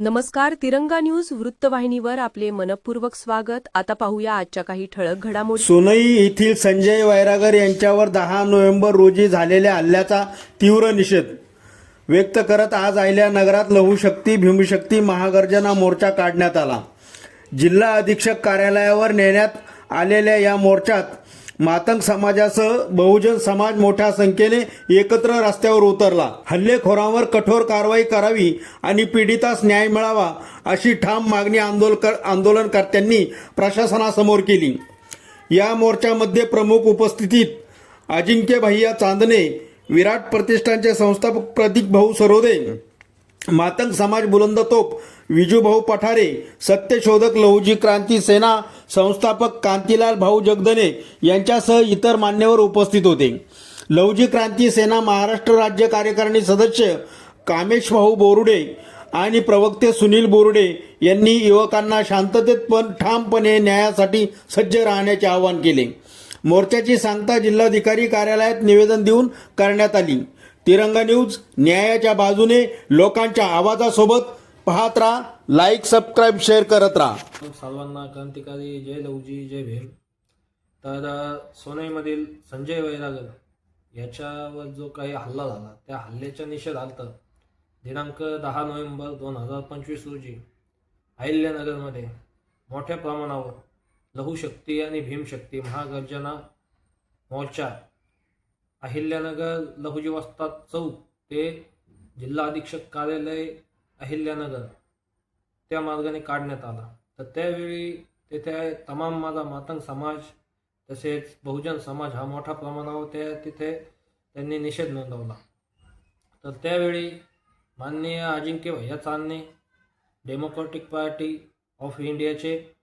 नमस्कार तिरंगा न्यूज वृत्तवाहिनीवर आपले मनपूर्वक स्वागत. आता पाहूया आजच्या काही ठळक घडामोडी. सोनई येथील संजय वैरागर यांच्यावर दहा नोव्हेंबर रोजी झालेल्या हल्ल्याचा तीव्र निषेध. व्यक्त करत आज आयल्या नगरात लघुशक्ती भीमशक्ती महागर्जना मोर्चा काढण्यात आला. जिल्हा अधीक्षक कार्यालयावर नेण्यात आलेल्या या मोर्चात मातंग समाजासह बहुजन समाज मोठ्या संख्येने एकत्र रस्त्यावर उतरला. हल्लेखोरांवर कठोर कारवाई करावी आणि पीडितास न्याय मिळावा अशी ठाम मागणी आंदोलकर आंदोलनकर्त्यांनी प्रशासनासमोर केली. या मोर्चामध्ये प्रमुख उपस्थितीत अजिंक्य भैया चांदणे विराट प्रतिष्ठानचे संस्थापक प्रदीप भाऊ सरोदे मातंग समाज बुलंद तोप विजूभाऊ पठारे सत्यशोधक लहुजी क्रांती सेना संस्थापक कांतीलाल भाऊ जगदने यांच्यासह इतर मान्यवर उपस्थित होते. लहुजी क्रांती सेना महाराष्ट्र राज्य कार्यकारिणी सदस्य कामेश भाऊ बोरुडे आणि प्रवक्ते सुनील बोरुडे यांनी युवकांना शांततेत पण ठामपणे न्यायासाठी सज्ज राहण्याचे आवाहन केले. मोर्चाची सांगता जिल्हाधिकारी कार्यालयात निवेदन देऊन करण्यात आली. तिरंगा न्यूज न्यायाच्या बाजूने लोकांच्या आवाजासोबत पाहत राहा लाईक सबस्क्राईब शेअर करत राहा. सर्वांना क्रांतिकारी जय लवजी जय भीम. तर सोनईमधील संजय वैरागर याच्यावर जो काही हल्ला झाला त्या हल्ल्याच्या निषेधार्थ दिनांक दहा नोव्हेंबर दोन हजार पंचवीस रोजी अहिल्यानगरमध्ये मोठ्या प्रमाणावर लघुशक्ती आणि भीमशक्ती महागर्जना मोर्चा अहिल्यानगर लहुजी वस्ताद चौक ते जिल्हा अधीक्षक कार्यालय अहिल्यानगर. त्या मार्गाने काढण्यात आला. तर त्यावेळी तेथे तमाम माझा मातंग समाज तसेच बहुजन समाज हा मोठ्या प्रमाणावर त्या तिथे त्यांनी निषेध नोंदवला. तर त्यावेळी माननीय अजिंक्य भैया चांदणे डेमोक्रॅटिक पार्टी ऑफ इंडियाचे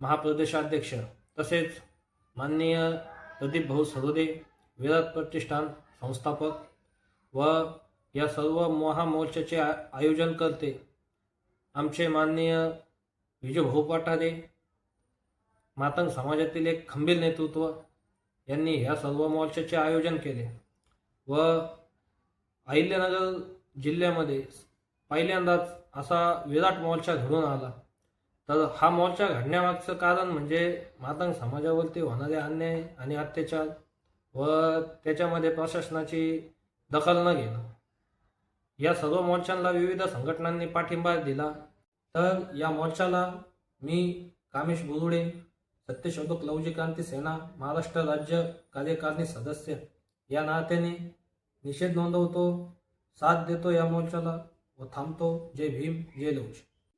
महाप्रदेशाध्यक्ष तसेच माननीय प्रदीप भाऊ सरोदे विराट प्रतिष्ठान संस्थापक व या सर्व महामोर्चाचे आ आयोजन करते. आमचे माननीय विजयभाऊ पठारे मातंग समाजातील एक खंबीर नेतृत्व यांनी ह्या सर्व मोर्चाचे आयोजन केले व अहिल्यानगर जिल्ह्यामध्ये पहिल्यांदाच असा विराट मोर्चा घडून आला. तर हा मोर्चा घडण्यामागचं कारण म्हणजे मातंग समाजावरती होणारे अन्याय आणि अत्याचार व त्याच्यामध्ये प्रशासनाची दखल न घेणं. या सर्व मोर्चांना विविध संघटनांनी पाठिंबा दिला. तर या मोर्चाला मी कामेश बुरुडे सत्यशोधक लवजी क्रांती सेना महाराष्ट्र राज्य कार्यकारिणी सदस्य या नात्याने निषेध नोंदवतो साथ देतो या मोर्चाला व थांबतो. जय भीम जय लवजी.